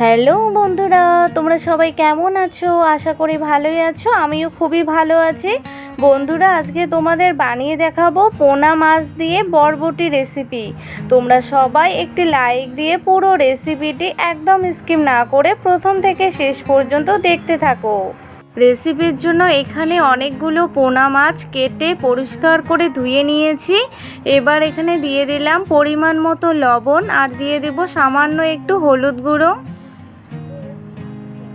Hello বন্ধুরা, তোমরা সবাই কেমন আছো? আশা করি ভালোই আছো, আমিও খুবই ভালো আছি। বন্ধুরা, আজকে তোমাদের বানিয়ে দেখাবো পোনা মাছ দিয়ে বরবটি রেসিপি। তোমরা সবাই একটি লাইক দিয়ে পুরো রেসিপিটি একদম স্কিম না করে প্রথম থেকে শেষ পর্যন্ত দেখতে থাকো। রেসিপির জন্য এখানে অনেকগুলো পোনা মাছ কেটে পরিষ্কার করে ধুয়ে নিয়েছি। এবার এখানে দিয়ে দিলাম পরিমাণ মতো লবণ আর দিয়ে দেব সামান্য একটু হলুদ গুঁড়ো।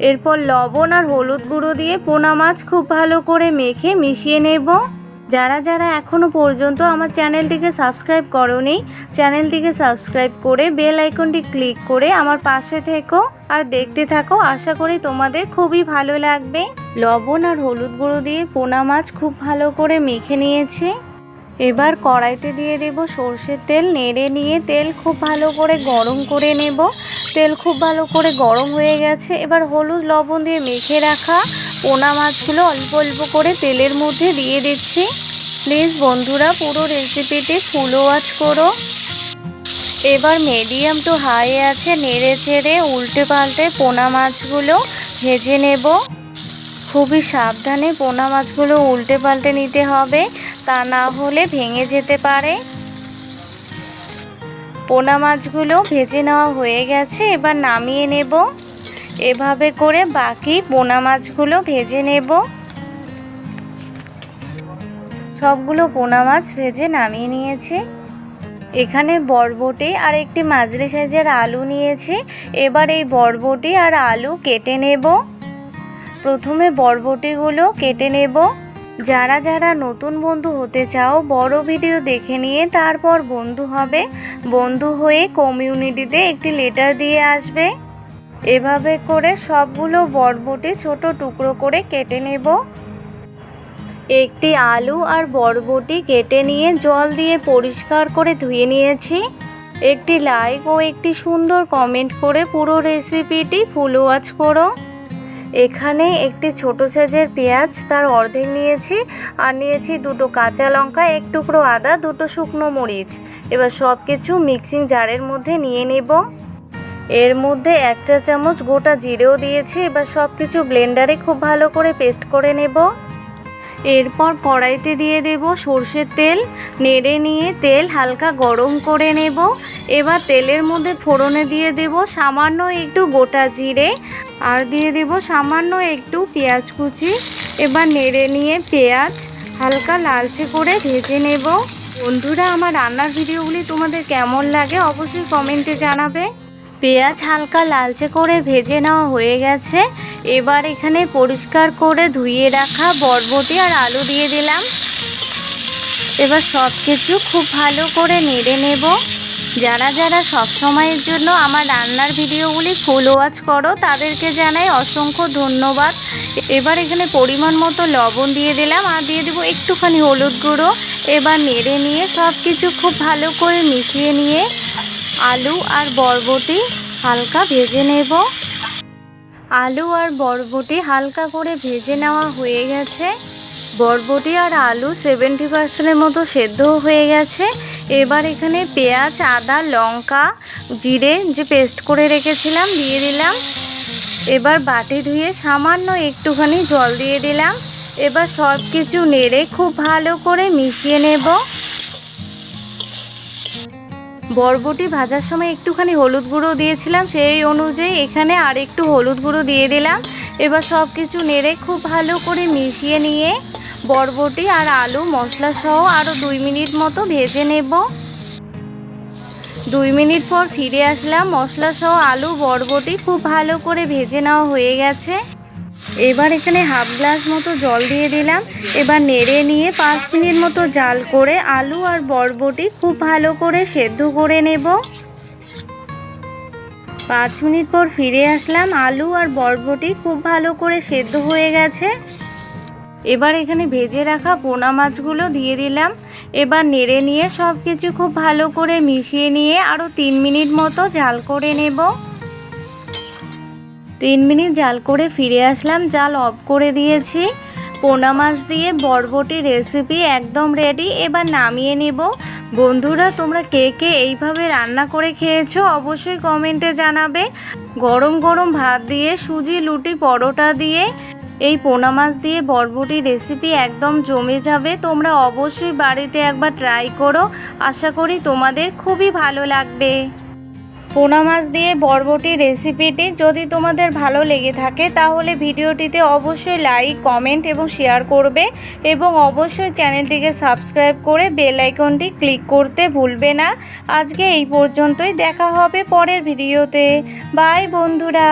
এরপর লবণ আর হলুদ গুঁড়ো দিয়ে পোনা মাছ খুব ভালো করে মেখে মিশিয়ে নেব। যারা যারা এখনও পর্যন্ত আমার চ্যানেলটিকে সাবস্ক্রাইব করনি, চ্যানেলটিকে সাবস্ক্রাইব করে বেল আইকনটি ক্লিক করে আমার পাশে থেকো আর দেখতে থাকো। আশা করি তোমাদের খুবই ভালো লাগবে। লবণ আর হলুদ গুঁড়ো দিয়ে পোনা মাছ খুব ভালো করে মেখে নিয়েছি। এবার কড়াইতে দিয়ে দেব সর্ষের তেল, নেড়ে নিয়ে তেল খুব ভালো করে গরম করে নেব। তেল খুব ভালো করে গরম হয়ে গেছে। এবার হলুদ লবণ দিয়ে মেখে রাখা পোনা মাছগুলো অল্প অল্প করে তেলের মধ্যে দিয়ে দিচ্ছি। প্লিজ বন্ধুরা, পুরো রেসিপিটি ফুল ওয়াচ করো। এবার মিডিয়াম টু হাই আছে, নেড়ে চেড়ে উল্টে পাল্টে পোনা মাছগুলো ভেজে নেব। খুবই সাবধানে পোনা মাছগুলো উল্টে পাল্টে নিতে হবে। তা না হলে ভেঙে যেতে পারে। পোনা মাছগুলো ভেজে নেওয়া হয়ে গেছে, এবার নামিয়ে নেব। এভাবে করে বাকি পোনা মাছগুলো ভেজে নেব। সবগুলো পোনা মাছ ভেজে নামিয়ে নিয়েছি। এখানে বরবটি আর একটি মাঝরি সাইজের আলু নিয়েছি। এবার এই বরবটি আর আলু কেটে নেব। প্রথমে বরবটিগুলো কেটে নেব। যারা যারা নতুন বন্ধু হতে চাও, বড় ভিডিও দেখে নিয়ে তারপর বন্ধু হবে। বন্ধু হয়ে কমিউনিটিতে একটি লেটার দিয়ে আসবে। এভাবে করে সবগুলো বরবটি ছোট টুকরো করে কেটে নেব। একটি আলু আর বরবটি কেটে নিয়ে জল দিয়ে পরিষ্কার করে ধুয়ে নিয়েছি। একটি লাইক ও একটি সুন্দর কমেন্ট করে পুরো রেসিপিটি ফুল ওয়াচ করো। এখানে একটি ছোট সাইজের পেঁয়াজ তার অর্ধেক নিয়েছি আর নিয়েছি দুটো কাঁচা লঙ্কা, এক টুকরো আদা, দুটো শুকনো মরিচ। এবার সব কিছু মিক্সিং জারের মধ্যে নিয়ে নেব। এর মধ্যে এক চা চামচ গোটা জিরেও দিয়েছি। এবার সব কিছু ব্লেন্ডারে খুব ভালো করে পেস্ট করে নেব। এরপর কড়াইতে দিয়ে দেব সর্ষের তেল, নেড়ে নিয়ে তেল হালকা গরম করে নেব। এবার তেলের মধ্যে ফোড়নে দিয়ে দেব সামান্য একটু গোটা জিরে আর দিয়ে দেব সামান্য একটু পেঁয়াজ কুচি। এবার নেড়ে নিয়ে পেঁয়াজ হালকা লালচে করে ভেজে নেব। বন্ধুরা, আমার রান্নার ভিডিওগুলি তোমাদের কেমন লাগে অবশ্যই কমেন্টে জানাবে। পেঁয়াজ হালকা লালচে করে ভেজে নেওয়া হয়ে গেছে। এবার এখানে পরিষ্কার করে ধুয়ে রাখা বরবটি আর আলু দিয়ে দিলাম। এবার সব কিছু খুব ভালো করে নেড়ে নেব। যারা যারা সব সময়ের জন্য আমার রান্নার ভিডিওগুলি ফুল ওয়াচ করো, তাদেরকে জানাই অসংখ্য ধন্যবাদ। এবার এখানে পরিমাণ মতো লবণ দিয়ে দিলাম আর দিয়ে দেবো একটুখানি হলুদ গুঁড়ো। এবার নেড়ে নিয়ে সব কিছু খুব ভালো করে মিশিয়ে নিয়ে আলু আর বরবটি হালকা ভেজে নেব। আলু আর বরবটি হালকা করে ভেজে নেওয়া হয়ে গেছে। বরবটি আর আলু সেভেন্টি পার্সেন্টের মতো সেদ্ধ হয়ে গেছে। এবার এখানে পেঁয়াজ, আদা, লঙ্কা, জিরে যে পেস্ট করে রেখেছিলাম দিয়ে দিলাম। এবার বাটি ধুয়ে সামান্য একটুখানি জল দিয়ে দিলাম। এবার সব কিছু নেড়ে খুব ভালো করে মিশিয়ে নেব। বরবটি ভাজার সময় একটুখানি হলুদ গুঁড়ো দিয়েছিলাম, সেই অনুযায়ী এখানে আর একটু হলুদ গুঁড়ো দিয়ে দিলাম। এবার সব কিছু নেড়ে খুব ভালো করে মিশিয়ে নিয়ে বরবটি আর আলু মশলা সহ আরও দুই মিনিট মতো ভেজে নেব। দুই মিনিট পর ফিরে আসলাম, মশলা সহ আলু, বরবটি খুব ভালো করে ভেজে নেওয়া হয়ে গেছে। এবার এখানে হাফ গ্লাস মতো জল দিয়ে দিলাম। এবার নেড়ে নিয়ে পাঁচ মিনিট মতো জাল করে আলু আর বরবটি খুব ভালো করে সেদ্ধ করে নেব। পাঁচ মিনিট পর ফিরে আসলাম। আলু আর বরবটি খুব ভালো করে সেদ্ধ হয়ে গেছে। এবার এখানে ভেজে রাখা পোনা মাছগুলো দিয়ে দিলাম। এবার নেড়ে নিয়ে সব কিছু খুব ভালো করে মিশিয়ে নিয়ে আরও তিন মিনিট মতো জাল করে নেব। তিন মিনিট জাল করে ফিরে আসলাম। জাল অফ করে দিয়েছি। পোনা মাছ দিয়ে বরবটি রেসিপি একদম রেডি এবার নামিয়ে নেব। বন্ধুরা, তোমরা কে কে এইভাবে রান্না করে খেয়েছো অবশ্যই কমেন্টে জানাবে। গরম গরম ভাত দিয়ে, সুজি, লুটি, পরোটা দিয়ে এই পোনা মাছ দিয়ে বরবটি রেসিপি একদম জমে যাবে। তোমরা অবশ্যই বাড়িতে একবার ট্রাই করো। আশা করি তোমাদের খুবই ভালো লাগবে। পোনা মাছ দিয়ে বরবটি রেসিপিটি যদি তোমাদের ভালো লেগে থাকে, তাহলে ভিডিওটিতে অবশ্যই লাইক কমেন্ট এবং শেয়ার করবে এবং অবশ্যই চ্যানেলটিকে সাবস্ক্রাইব করে বেল আইকনটি ক্লিক করতে ভুলবে না। আজকে এই পর্যন্তই, দেখা হবে পরের ভিডিওতে। বাই বন্ধুরা।